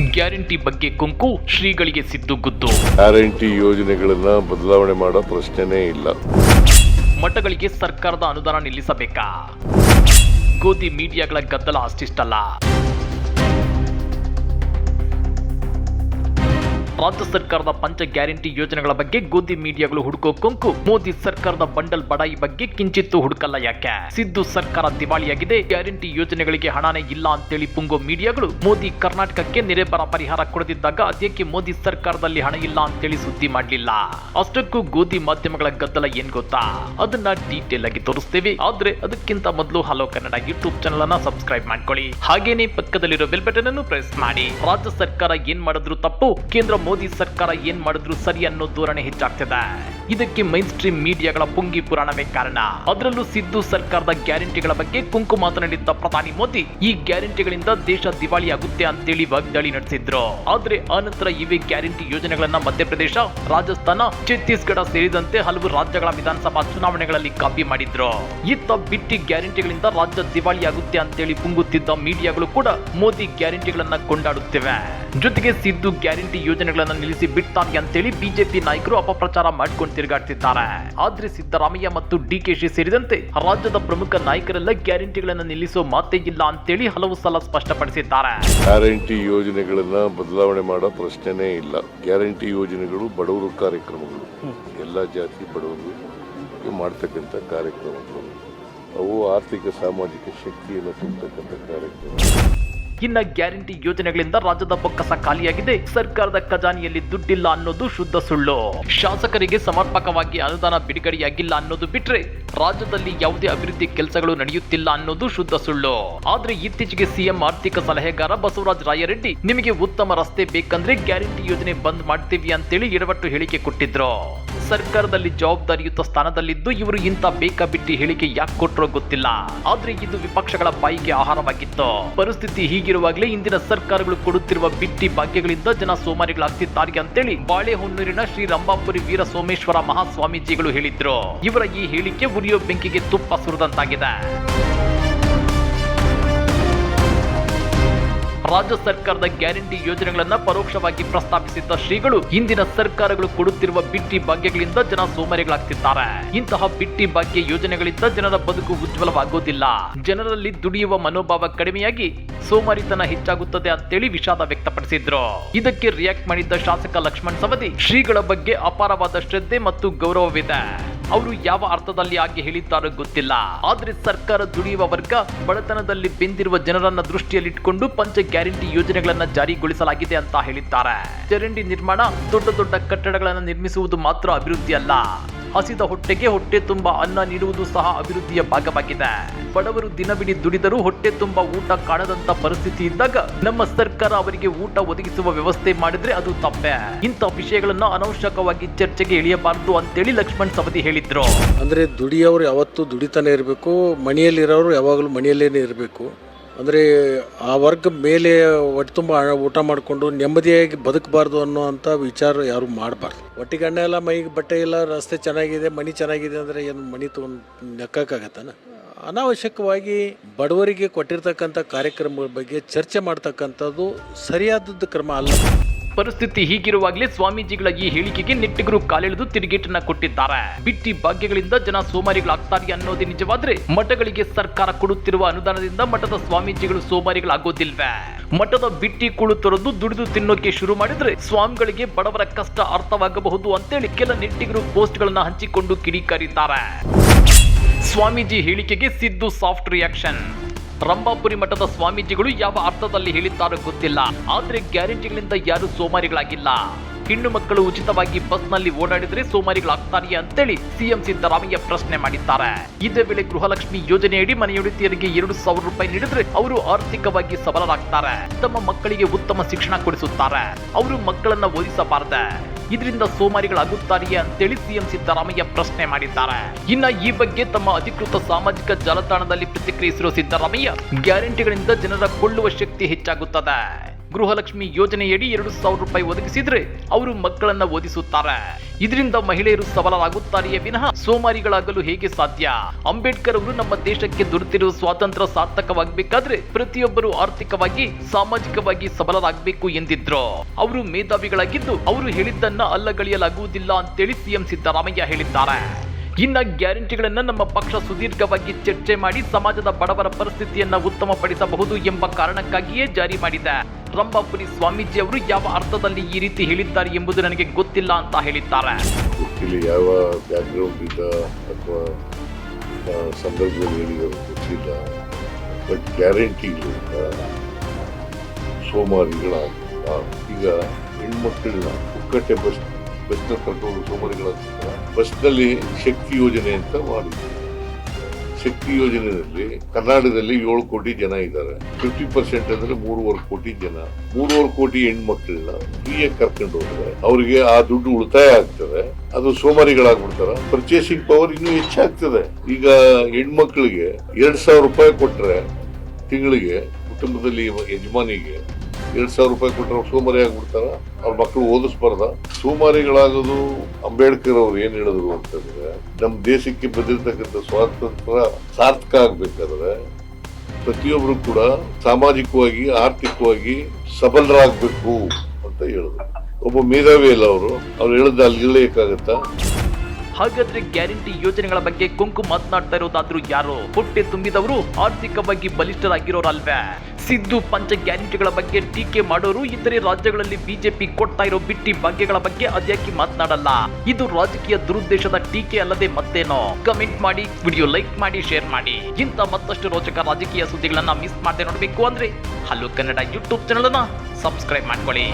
Guarantee ಬಗ್ಗೆ ಕುಂಕು ಶ್ರೀಗಳಿಗೆ Siddu ಗುದ್ದು. Guarantee ಯೋಜನೆಗಳನ್ನ ಬದಲಾವಣೆ ಮಾಡೋ ಪ್ರಶ್ನೆನೇ ಇಲ್ಲ. ಮಠಗಳಿಗೆ ಸರ್ಕಾರದ ಅನುದಾನ ನಿಲ್ಲಿಸಬೇಕಾ? ಗೋಧಿ ಮೀಡಿಯಾಗಳ ಗದ್ದಲ ಅಷ್ಟಿಷ್ಟಲ್ಲ. ರಾಜ್ಯ ಸರ್ಕಾರದ ಪಂಚ ಗ್ಯಾರಂಟಿ ಯೋಜನೆಗಳ ಬಗ್ಗೆ ಗೋಧಿ ಮೀಡಿಯಾಗಳು ಹುಡುಕೋ ಕೊಂಕು. ಮೋದಿ ಸರ್ಕಾರದ ಬಂಡಲ್ ಬಡಾಯಿ ಬಗ್ಗೆ ಕಿಂಚಿತ್ತು ಹುಡುಕಲ್ಲ ಯಾಕೆ? ಸಿದ್ದು ಸರ್ಕಾರ ದಿವಾಳಿಯಾಗಿದೆ. ಗ್ಯಾರಂಟಿ ಯೋಜನೆಗಳಿಗೆ ಹಣನೇ ಇಲ್ಲ ಅಂತೇಳಿ ಪುಂಗೋ ಮೀಡಿಯಾಗಳು ಮೋದಿ ಕರ್ನಾಟಕಕ್ಕೆ ನೆರೆ ಬರ ಪರಿಹಾರ ಕೊಡದಿದ್ದಾಗ ಅದಕ್ಕೆ ಮೋದಿ ಸರ್ಕಾರದಲ್ಲಿ ಹಣ ಇಲ್ಲ ಅಂತೇಳಿ ಸುದ್ದಿ ಮಾಡಲಿಲ್ಲ? ಅಷ್ಟಕ್ಕೂ ಗೋಧಿ ಮಾಧ್ಯಮಗಳ ಗದ್ದಲ ಏನ್ ಗೊತ್ತಾ? ಅದನ್ನ ಡೀಟೇಲ್ ಆಗಿ ತೋರಿಸ್ತೇವೆ. ಆದ್ರೆ ಅದಕ್ಕಿಂತ ಮೊದಲು ಹಲೋ ಕನ್ನಡ ಯೂಟ್ಯೂಬ್ ಚಾನಲ್ ಅನ್ನ ಸಬ್ಸ್ಕ್ರೈಬ್ ಮಾಡ್ಕೊಳ್ಳಿ. ಹಾಗೇನೆ ಪಕ್ಕದಲ್ಲಿರೋ ಬೆಲ್ ಬಟನ್ ಅನ್ನು ಪ್ರೆಸ್ ಮಾಡಿ. ರಾಜ್ಯ ಸರ್ಕಾರ ಏನ್ ಮಾಡಿದ್ರು ತಪ್ಪು? ಕೇಂದ್ರ ಮೋದಿ ಸರ್ಕಾರ ಏನ್ ಮಾಡಿದ್ರು ಸರಿ ಅನ್ನೋ ಧೋರಣೆ ಹೆಚ್ಚಾಗ್ತಿದೆ. ಇದಕ್ಕೆ ಮೈನ್ ಸ್ಟ್ರೀಮ್ ಮೀಡಿಯಾಗಳ ಪುಂಗಿ ಪುರಾಣವೇ ಕಾರಣ. ಅದರಲ್ಲೂ ಸಿದ್ದು ಸರ್ಕಾರದ ಗ್ಯಾರಂಟಿಗಳ ಬಗ್ಗೆ ಕುಂಕು ಮಾತನಾಡಿದ್ದ ಪ್ರಧಾನಿ ಮೋದಿ, ಈ ಗ್ಯಾರಂಟಿಗಳಿಂದ ದೇಶ ದಿವಾಳಿ ಆಗುತ್ತೆ ಅಂತೇಳಿ ವಾಗ್ದಾಳಿ ನಡೆಸಿದ್ರು. ಆದ್ರೆ ಆನಂತರ ಇವೇ ಗ್ಯಾರಂಟಿ ಯೋಜನೆಗಳನ್ನ ಮಧ್ಯಪ್ರದೇಶ, ರಾಜಸ್ಥಾನ, ಛತ್ತೀಸ್ಗಢ ಸೇರಿದಂತೆ ಹಲವು ರಾಜ್ಯಗಳ ವಿಧಾನಸಭಾ ಚುನಾವಣೆಗಳಲ್ಲಿ ಕಾಪಿ ಮಾಡಿದ್ರು. ಇತ್ತ ಬಿಟ್ಟಿ ಗ್ಯಾರಂಟಿಗಳಿಂದ ರಾಜ್ಯ ದಿವಾಳಿ ಆಗುತ್ತೆ ಅಂತೇಳಿ ಪುಂಗುತ್ತಿದ್ದ ಮೀಡಿಯಾಗಳು ಕೂಡ ಮೋದಿ ಗ್ಯಾರಂಟಿಗಳನ್ನ ಕೊಂಡಾಡುತ್ತಿವೆ. ಜೊತೆಗೆ ಸಿದ್ದು ಗ್ಯಾರಂಟಿ ಯೋಜನೆಗಳನ್ನ ನಿಲ್ಲಿಸಿ ಬಿಡ್ತಾರೆ ಅಂತೇಳಿ ಬಿಜೆಪಿ ನಾಯಕರು ಅಪಪ್ರಚಾರ ಮಾಡ್ಕೊಂಡು ತಿರುಗಾಡ್ತಿದ್ದಾರೆ. ಆದ್ರೆ ಸಿದ್ದರಾಮಯ್ಯ ಮತ್ತು ಡಿಕೆಶಿ ಸೇರಿದಂತೆ ರಾಜ್ಯದ ಪ್ರಮುಖ ನಾಯಕರೆಲ್ಲ ಗ್ಯಾರಂಟಿಗಳನ್ನ ನಿಲ್ಲಿಸೋ ಮಾತೇ ಇಲ್ಲ ಅಂತೇಳಿ ಹಲವು ಸಲ ಸ್ಪಷ್ಟಪಡಿಸಿದ್ದಾರೆ. ಗ್ಯಾರಂಟಿ ಯೋಜನೆಗಳನ್ನ ಬದಲಾವಣೆ ಮಾಡೋ ಪ್ರಶ್ನೆನೇ ಇಲ್ಲ. ಗ್ಯಾರಂಟಿ ಯೋಜನೆಗಳು ಬಡವರು ಕಾರ್ಯಕ್ರಮಗಳು. ಎಲ್ಲ ಜಾತಿ ಬಡವರು ಮಾಡ್ತಕ್ಕಂಥ ಕಾರ್ಯಕ್ರಮಗಳು. ಅವು ಆರ್ಥಿಕ, ಸಾಮಾಜಿಕ ಶಕ್ತಿಯನ್ನು ತುಂಬತಕ್ಕಂಥ ಕಾರ್ಯಕ್ರಮ. ಇನ್ನ ಗ್ಯಾರಂಟಿ ಯೋಜನೆಗಳಿಂದ ರಾಜ್ಯದ ಬೊಕ್ಕಸ ಖಾಲಿಯಾಗಿದೆ. ಸರ್ಕಾರದ ಖಜಾನೆಯಲ್ಲಿ ದುಡ್ಡಿಲ್ಲ ಅನ್ನೋದು ಶುದ್ಧ ಸುಳ್ಳು. ಶಾಸಕರಿಗೆ ಸಮರ್ಪಕವಾಗಿ ಅನುದಾನ ಬಿಡುಗಡೆಯಾಗಿಲ್ಲ ಅನ್ನೋದು ಬಿಟ್ರೆ ರಾಜ್ಯದಲ್ಲಿ ಯಾವುದೇ ಅಭಿವೃದ್ಧಿ ಕೆಲಸಗಳು ನಡೆಯುತ್ತಿಲ್ಲ ಅನ್ನೋದು ಶುದ್ಧ ಸುಳ್ಳು. ಆದ್ರೆ ಇತ್ತೀಚೆಗೆ ಸಿಎಂ ಆರ್ಥಿಕ ಸಲಹೆಗಾರ ಬಸವರಾಜ ರಾಯರೆಡ್ಡಿ ನಿಮಗೆ ಉತ್ತಮ ರಸ್ತೆ ಬೇಕಂದ್ರೆ ಗ್ಯಾರಂಟಿ ಯೋಜನೆ ಬಂದ್ ಮಾಡ್ತೀವಿ ಅಂತೇಳಿ ಎಡವಟ್ಟು ಹೇಳಿಕೆ ಕೊಟ್ಟಿದ್ರು. ಸರ್ಕಾರದಲ್ಲಿ ಜವಾಬ್ದಾರಿಯುತ ಸ್ಥಾನದಲ್ಲಿದ್ದು ಇವರು ಇಂಥ ಬೇಕಾಬಿಟ್ಟಿ ಹೇಳಿಕೆ ಯಾಕೆ ಕೊಟ್ಟರೋ ಗೊತ್ತಿಲ್ಲ. ಆದ್ರೆ ಇದು ವಿಪಕ್ಷಗಳ ಬಾಯಿಗೆ ಆಹಾರವಾಗಿತ್ತು. ಪರಿಸ್ಥಿತಿ ಹೀಗಿರುವಾಗಲೇ ಇಂದಿನ ಸರ್ಕಾರಗಳು ಕೊಡುತ್ತಿರುವ ಬಿಟ್ಟಿ ಭಾಗ್ಯಗಳಿಂದ ಜನ ಸೋಮಾರಿಗಳಾಗ್ತಿದ್ದಾರೆ ಅಂತೇಳಿ ಬಾಳೆಹೊನ್ನೂರಿನ ಶ್ರೀ ರಂಭಾಪುರಿ ವೀರ ಸೋಮೇಶ್ವರ ಮಹಾಸ್ವಾಮೀಜಿಗಳು ಹೇಳಿದ್ರು. ಇವರ ಈ ಹೇಳಿಕೆ ಉರಿಯೋ ಬೆಂಕಿಗೆ ತುಪ್ಪ ಸುರಿದಂತಾಗಿದೆ. ರಾಜ್ಯ ಸರ್ಕಾರದ ಗ್ಯಾರಂಟಿ ಯೋಜನೆಗಳನ್ನ ಪರೋಕ್ಷವಾಗಿ ಪ್ರಸ್ತಾಪಿಸಿದ್ದ ಶ್ರೀಗಳು ಹಿಂದಿನ ಸರ್ಕಾರಗಳು ಕೊಡುತ್ತಿರುವ ಬಿಟ್ಟಿ ಭಾಗ್ಯಗಳಿಂದ ಜನ ಸೋಮಾರಿಗಳಾಗ್ತಿದ್ದಾರೆ. ಇಂತಹ ಬಿಟ್ಟಿ ಭಾಗ್ಯ ಯೋಜನೆಗಳಿಂದ ಜನರ ಬದುಕು ಉಜ್ವಲವಾಗೋದಿಲ್ಲ ಜನರಲ್ಲಿ ದುಡಿಯುವ ಮನೋಭಾವ ಕಡಿಮೆಯಾಗಿ ಸೋಮಾರಿತನ ಹೆಚ್ಚಾಗುತ್ತದೆ ಅಂತೇಳಿ ವಿಷಾದ ವ್ಯಕ್ತಪಡಿಸಿದ್ರು. ಇದಕ್ಕೆ ರಿಯಾಕ್ಟ್ ಮಾಡಿದ್ದ ಶಾಸಕ ಲಕ್ಷ್ಮಣ್ ಸವದಿ ಶ್ರೀಗಳ ಬಗ್ಗೆ ಅಪಾರವಾದ ಶ್ರದ್ಧೆ ಮತ್ತು ಗೌರವವಿದೆ. ಅವರು ಯಾವ ಅರ್ಥದಲ್ಲಿ ಆಗಿ ಹೇಳಿದ್ದಾರೆ ಗೊತ್ತಿಲ್ಲ. ಆದ್ರೆ ಸರ್ಕಾರ ದುಡಿಯುವ ವರ್ಗ ಬಡತನದಲ್ಲಿ ಬೆಂದಿರುವ ಜನರನ್ನ ದೃಷ್ಟಿಯಲ್ಲಿಟ್ಟುಕೊಂಡು ಪಂಚ ಗ್ಯಾರಂಟಿ ಯೋಜನೆಗಳನ್ನ ಜಾರಿಗೊಳಿಸಲಾಗಿದೆ ಅಂತ ಹೇಳಿದ್ದಾರೆ. ಚರಂಡಿ ನಿರ್ಮಾಣ ದೊಡ್ಡ ದೊಡ್ಡ ಕಟ್ಟಡಗಳನ್ನು ನಿರ್ಮಿಸುವುದು ಮಾತ್ರ ಅಭಿವೃದ್ಧಿ ಅಲ್ಲ. ಹಸಿದ ಹೊಟ್ಟೆಗೆ ಹೊಟ್ಟೆ ತುಂಬ ಅನ್ನ ನೀಡುವುದು ಸಹ ಅಭಿವೃದ್ಧಿಯ ಭಾಗವಾಗಿದೆ. ಬಡವರು ದಿನವಿಡೀ ದುಡಿದರೂ ಹೊಟ್ಟೆ ತುಂಬ ಊಟ ಕಾಣದಂತ ಪರಿಸ್ಥಿತಿ ಇದ್ದಾಗ ನಮ್ಮ ಸರ್ಕಾರ ಅವರಿಗೆ ಊಟ ಒದಗಿಸುವ ವ್ಯವಸ್ಥೆ ಮಾಡಿದ್ರೆ ಅದು ತಪ್ಪೆ. ಇಂಥ ವಿಷಯಗಳನ್ನ ಅನವಶ್ಯಕವಾಗಿ ಚರ್ಚೆಗೆ ಇಳಿಯಬಾರದು ಅಂತೇಳಿ ಲಕ್ಷ್ಮಣ್ ಸವದಿ ಹೇಳಿದ್ರು. ಅಂದರೆ ದುಡಿಯವರು ಯಾವತ್ತೂ ದುಡಿತಾನೆ ಇರಬೇಕು, ಮನೆಯಲ್ಲಿರೋರು ಯಾವಾಗಲೂ ಮನೆಯಲ್ಲೇ ಇರಬೇಕು. ಅಂದರೆ ಆ ವರ್ಗ ಮೇಲೆ ಹೊಟ್ಟೆ ತುಂಬ ಊಟ ಮಾಡಿಕೊಂಡು ನೆಮ್ಮದಿಯಾಗಿ ಬದುಕಬಾರ್ದು ಅನ್ನೋ ಅಂಥ ವಿಚಾರ ಯಾರು ಮಾಡಬಾರ್ದು. ಒಟ್ಟಿಗೆ ಎಲ್ಲ ಮೈಗೆ ಬಟ್ಟೆ ಇಲ್ಲ, ರಸ್ತೆ ಚೆನ್ನಾಗಿದೆ, ಮನೆ ಚೆನ್ನಾಗಿದೆ ಅಂದರೆ ಏನು ಮನೆ ತೊಗೊಂಡು ನೆಕ್ಕಾಗತ್ತಾನ ಅನಾವಶ್ಯಕವಾಗಿ ಬಡವರಿಗೆ ಕೊಟ್ಟಿರ್ತಕ್ಕಂಥ ಕಾರ್ಯಕ್ರಮಗಳ ಬಗ್ಗೆ ಚರ್ಚೆ ಮಾಡ್ತಕ್ಕಂಥದ್ದು ಸರಿಯಾದದ್ದು ಕ್ರಮ ಅಲ್ಲ. ಪರಿಸ್ಥಿತಿ ಹೀಗಿರುವಾಗಲೇ ಸ್ವಾಮೀಜಿಗಳ ಈ ಹೇಳಿಕೆಗೆ ನೆಟ್ಟಿಗರು ಕಾಲೆಳೆದು ತಿರುಗೇಟನ್ನ ಕೊಟ್ಟಿದ್ದಾರೆ. ಬಿಟ್ಟಿ ಭಾಗ್ಯಗಳಿಂದ ಜನ ಸೋಮಾರಿಗಳಾಗ್ತಾರೆ ಅನ್ನೋದೇ ನಿಜವಾದ್ರೆ ಮಠಗಳಿಗೆ ಸರ್ಕಾರ ಕೊಡುತ್ತಿರುವ ಅನುದಾನದಿಂದ ಮಠದ ಸ್ವಾಮೀಜಿಗಳು ಸೋಮಾರಿಗಳಾಗೋದಿಲ್ವೇ? ಮಠದ ಬಿಟ್ಟಿ ಕುಳು ತೊರೆದು ದುಡಿದು ತಿನ್ನೋಕೆ ಶುರು ಮಾಡಿದ್ರೆ ಸ್ವಾಮಿಗಳಿಗೆ ಬಡವರ ಕಷ್ಟ ಅರ್ಥವಾಗಬಹುದು ಅಂತೇಳಿ ಕೆಲ ನೆಟ್ಟಿಗರು ಪೋಸ್ಟ್ಗಳನ್ನ ಹಂಚಿಕೊಂಡು ಕಿಡಿಕಾರಿದ್ದಾರೆ. ಸ್ವಾಮೀಜಿ ಹೇಳಿಕೆಗೆ ಸಿದ್ದು ಸಾಫ್ಟ್ ರಿಯಾಕ್ಷನ್. ರಂಭಾಪುರಿ ಮಠದ ಸ್ವಾಮೀಜಿಗಳು ಯಾವ ಅರ್ಥದಲ್ಲಿ ಹೇಳಿದ್ದಾರೋ ಗೊತ್ತಿಲ್ಲ. ಆದ್ರೆ ಗ್ಯಾರಂಟಿಗಳಿಂದ ಯಾರು ಸೋಮಾರಿಗಳಾಗಿಲ್ಲ. ಹೆಣ್ಣು ಮಕ್ಕಳು ಉಚಿತವಾಗಿ ಬಸ್ನಲ್ಲಿ ಓಡಾಡಿದ್ರೆ ಸೋಮಾರಿಗಳಾಗ್ತಾರೆಯೇ ಅಂತೇಳಿ ಸಿಎಂ ಸಿದ್ದರಾಮಯ್ಯ ಪ್ರಶ್ನೆ ಮಾಡಿದ್ದಾರೆ. ಇದೇ ವೇಳೆ ಗೃಹಲಕ್ಷ್ಮಿ ಯೋಜನೆಯಡಿ ಮನೆಯೊಡಿತಿಯರಿಗೆ ಎರಡು ಸಾವಿರ ರೂಪಾಯಿ ನೀಡಿದ್ರೆ ಅವರು ಆರ್ಥಿಕವಾಗಿ ಸಬಲರಾಗ್ತಾರೆ. ತಮ್ಮ ಮಕ್ಕಳಿಗೆ ಉತ್ತಮ ಶಿಕ್ಷಣ ಕೊಡಿಸುತ್ತಾರೆ. ಅವರು ಮಕ್ಕಳನ್ನ ಓದಿಸಬಾರದೆ. ಇದರಿಂದ ಸೋಮಾರಿಗಳಾಗುತ್ತಾರೆಯೇ ಅಂತೇಳಿ ಸಿಎಂ ಸಿದ್ದರಾಮಯ್ಯ ಪ್ರಶ್ನೆ ಮಾಡಿದ್ದಾರೆ. ಇನ್ನ ಈ ಬಗ್ಗೆ ತಮ್ಮ ಅಧಿಕೃತ ಸಾಮಾಜಿಕ ಜಾಲತಾಣದಲ್ಲಿ ಪ್ರತಿಕ್ರಿಯಿಸಿರುವ ಸಿದ್ದರಾಮಯ್ಯ, ಗ್ಯಾರಂಟಿಗಳಿಂದ ಜನರ ಕೊಳ್ಳುವ ಶಕ್ತಿ ಹೆಚ್ಚಾಗುತ್ತದೆ. ಗೃಹಲಕ್ಷ್ಮಿ ಯೋಜನೆಯಡಿ ಎರಡು ಸಾವಿರ ರೂಪಾಯಿ ಒದಗಿಸಿದ್ರೆ ಅವರು ಮಕ್ಕಳನ್ನ ಓದಿಸುತ್ತಾರೆ. ಇದರಿಂದ ಮಹಿಳೆಯರು ಸಬಲರಾಗುತ್ತಾರೆಯೇ ವಿನಃ ಸೋಮಾರಿಗಳಾಗಲು ಹೇಗೆ ಸಾಧ್ಯ? ಅಂಬೇಡ್ಕರ್ ಅವರು ನಮ್ಮ ದೇಶಕ್ಕೆ ದೊರೆತಿರುವ ಸ್ವಾತಂತ್ರ್ಯ ಸಾರ್ಥಕವಾಗಬೇಕಾದ್ರೆ ಪ್ರತಿಯೊಬ್ಬರು ಆರ್ಥಿಕವಾಗಿ, ಸಾಮಾಜಿಕವಾಗಿ ಸಬಲರಾಗಬೇಕು ಎಂದಿದ್ರು. ಅವರು ಮೇಧಾವಿಗಳಾಗಿದ್ದು ಅವರು ಹೇಳಿದ್ದನ್ನ ಅಲ್ಲಗಳೆಯಲಾಗುವುದಿಲ್ಲ ಅಂತೇಳಿ ಸಿಎಂ ಸಿದ್ದರಾಮಯ್ಯ ಹೇಳಿದ್ದಾರೆ. ಇನ್ನ ಗ್ಯಾರಂಟಿಗಳನ್ನ ನಮ್ಮ ಪಕ್ಷ ಸುದೀರ್ಘವಾಗಿ ಚರ್ಚೆ ಮಾಡಿ ಸಮಾಜದ ಬಡವರ ಪರಿಸ್ಥಿತಿಯನ್ನ ಉತ್ತಮಪಡಿಸಬಹುದು ಎಂಬ ಕಾರಣಕ್ಕಾಗಿಯೇ ಜಾರಿ ಮಾಡಿದೆ. ರಂಭಾಪುರಿ ಸ್ವಾಮೀಜಿ ಅವರು ಯಾವ ಅರ್ಥದಲ್ಲಿ ಈ ರೀತಿ ಹೇಳಿದ್ದಾರೆ ಎಂಬುದು ನನಗೆ ಗೊತ್ತಿಲ್ಲ ಅಂತ ಹೇಳಿದ್ದಾರೆ. ಯಾವ ಬ್ಯಾಕ್ಗ್ರೌಂಡ್ ಅಥವಾ ಸಂದರ್ಭದಲ್ಲಿ ಹೇಳಿದಾರೆ ಗೊತ್ತಿಲ್ಲ. ಬಟ್ ಗ್ಯಾರಂಟಿಗಳಿಂದ ಸೋಮಾರಿಗಳ ಈಗ ಹೆಣ್ಮಕ್ಳನ್ನ ಪುಕ್ಕಟ್ಟೆ ಬಸ್ ಬಸ್ನ ಕರ್ಕೊಂಡು ಸೋಮಾರಿಗಳ ಬಸ್ನಲ್ಲಿ ಶಕ್ತಿ ಯೋಜನೆ ಅಂತ ಮಾಡಿದ್ರು. ಶಕ್ತಿ ಯೋಜನೆಯಲ್ಲಿ ಕರ್ನಾಟಕದಲ್ಲಿ ಏಳು ಕೋಟಿ ಜನ ಇದ್ದಾರೆ. ಫಿಫ್ಟಿ ಪರ್ಸೆಂಟ್ ಅಂದ್ರೆ ಮೂರುವರೆ ಕೋಟಿ ಜನ. ಮೂರುವರೆ ಕೋಟಿ ಹೆಣ್ಮಕ್ಳನ್ನ ಫ್ರೀಯಾಗಿ ಕರ್ಕೊಂಡು ಹೋದ್ರೆ ಅವರಿಗೆ ಆ ದುಡ್ಡು ಉಳಿತಾಯ ಆಗ್ತದೆ. ಅದು ಸೋಮಾರಿಗಳಾಗ್ಬಿಡ್ತಾರ. ಪರ್ಚೇಸಿಂಗ್ ಪವರ್ ಇನ್ನೂ ಹೆಚ್ಚಾಗ್ತದೆ. ಈಗ ಹೆಣ್ಮಕ್ಳಿಗೆ ಎರಡ್ ಸಾವಿರ ರೂಪಾಯಿ ಕೊಟ್ರೆ ತಿಂಗಳಿಗೆ ಕುಟುಂಬದಲ್ಲಿ ಯಜಮಾನಿಗೆ ಎರಡ್ ಸಾವಿರ ರೂಪಾಯಿ ಕೊಟ್ಟರೆ ಸೋಮಾರಿ ಆಗ್ಬಿಡ್ತಾರ. ಅವ್ರ ಮಕ್ಕಳು ಓದಿಸ್ಬಾರ್ದ. ಸೋಮಾರಿಗಳಾಗೋದು ಅಂಬೇಡ್ಕರ್ ಅವ್ರು ಏನ್ ಹೇಳಿದ್ರು ಅಂತಂದ್ರೆ ನಮ್ಮ ದೇಶಕ್ಕೆ ಬಂದಿರತಕ್ಕಂಥ ಸ್ವಾತಂತ್ರ್ಯ ಸಾರ್ಥಕ ಆಗ್ಬೇಕಾದ್ರೆ ಪ್ರತಿಯೊಬ್ರು ಕೂಡ ಸಾಮಾಜಿಕವಾಗಿ, ಆರ್ಥಿಕವಾಗಿ ಸಬಲರಾಗಬೇಕು ಅಂತ ಹೇಳಿದ್ರು. ಒಬ್ಬ ಮೇಧಾವಿ ಅಲ್ಲ ಅವರು. ಅವ್ರು ಹೇಳಿದ ಅಲ್ಲಿ ಇರಲೇಕಾಗತ್ತಾ ಹಾಗಾದ್ರೆ ಗ್ಯಾರಂಟಿ ಯೋಜನೆಗಳ ಬಗ್ಗೆ ಕುಂಕು ಮಾತನಾಡ್ತಾ ಇರೋದಾದ್ರೂ ಯಾರು ಹೊಟ್ಟೆ ತುಂಬಿದವರು ಆರ್ಥಿಕವಾಗಿ ಬಲಿಷ್ಠರಾಗಿರೋರಲ್ವೇ? ಸಿದ್ದು ಪಂಚ ಗ್ಯಾರಂಟಿಗಳ ಬಗ್ಗೆ ಟೀಕೆ ಮಾಡೋರು ಇತರೆ ರಾಜ್ಯಗಳಲ್ಲಿ ಬಿಜೆಪಿ ಕೊಡ್ತಾ ಇರೋ ಬಿಟ್ಟಿ ಭಾಗ್ಯಗಳ ಬಗ್ಗೆ ಅದ್ಯಾಕೆ ಮಾತನಾಡಲ್ಲ? ಇದು ರಾಜಕೀಯ ದುರುದ್ದೇಶದ ಟೀಕೆ ಅಲ್ಲದೆ ಮತ್ತೇನೋ? ಕಮೆಂಟ್ ಮಾಡಿ, ವಿಡಿಯೋ ಲೈಕ್ ಮಾಡಿ, ಶೇರ್ ಮಾಡಿ. ಇಂಥ ಮತ್ತಷ್ಟು ರೋಚಕ ರಾಜಕೀಯ ಸುದ್ದಿಗಳನ್ನ ಮಿಸ್ ಮಾಡದೆ ನೋಡಬೇಕು ಅಂದ್ರೆ ಹಲೋ ಕನ್ನಡ ಯೂಟ್ಯೂಬ್ ಚಾನಲ್ ಅನ್ನ ಸಬ್ಸ್ಕ್ರೈಬ್ ಮಾಡ್ಕೊಳ್ಳಿ.